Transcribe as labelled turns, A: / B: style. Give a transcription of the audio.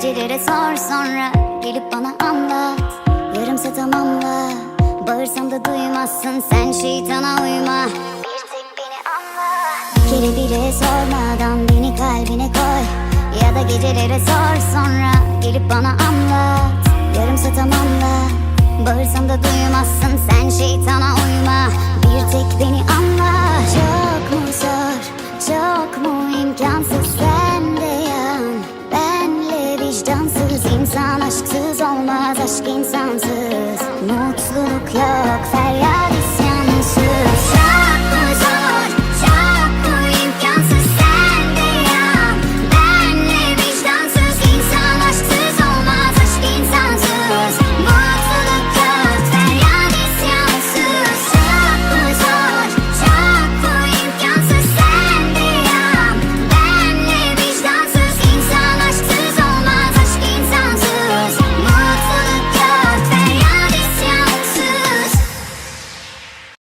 A: Gecelere sor sonra. Gelip bana anlat. Yarımsa tamamla. Bağırsam da duymazsın. Sen şeytana uyma. Bir tek beni anla. Kere bile sormadan beni kalbine koy. Ya da gecelere sor sonra. Gelip bana anlat. Yarımsa tamamla. Bağırsam da duymazsın. Sen şeytana uyma. Bir tek beni anla. Çok mu zor cansız insan aşksız olmaz aşk insansız. Mutluluk yok feryat ise